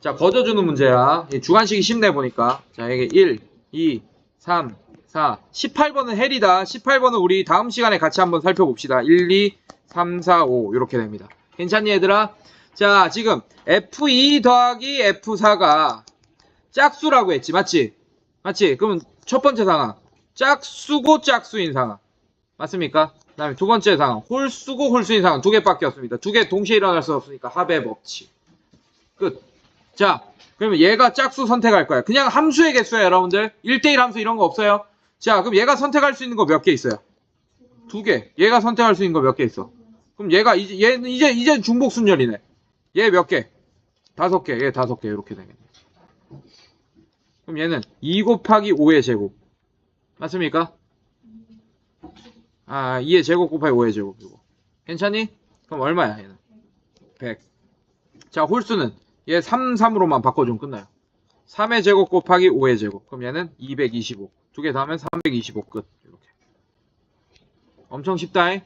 자, 거저주는 문제야. 이 주관식이 쉽네 보니까. 자, 이게 1, 2, 3, 4, 18번은 헬이다. 18번은 우리 다음 시간에 같이 한번 살펴봅시다. 1, 2, 3, 4, 5 이렇게 됩니다. 괜찮니 얘들아? 자, 지금 F2 더하기 F4가 짝수라고 했지. 맞지? 맞지? 그러면 첫 번째 상황. 짝수고 짝수인 상황. 맞습니까? 그 다음에 두 번째 상황. 홀수고 홀수인 상황. 두 개밖에 없습니다. 두 개 동시에 일어날 수 없으니까 합의 법칙. 끝. 자, 그러면 얘가 짝수 선택할 거야. 그냥 함수의 개수야, 여러분들. 1대1 함수 이런 거 없어요. 자, 그럼 얘가 선택할 수 있는 거 몇 개 있어요? 두 개. 얘가 선택할 수 있는 거 몇 개 있어? 그럼 얘가 이제 얘는 이제 이제 중복 순열이네. 얘 몇 개? 다섯 개. 얘 다섯 개. 이렇게 되겠네. 그럼 얘는 2 곱하기 5의 제곱. 맞습니까? 아, 2의 제곱 곱하기 5의 제곱. 이거. 괜찮니? 그럼 얼마야, 얘는? 100. 자, 홀수는 얘 3, 3으로만 바꿔주면 끝나요. 3의 제곱 곱하기 5의 제곱. 그럼 얘는 225. 두개 더하면 325 끝. 이렇게. 엄청 쉽다. 잉?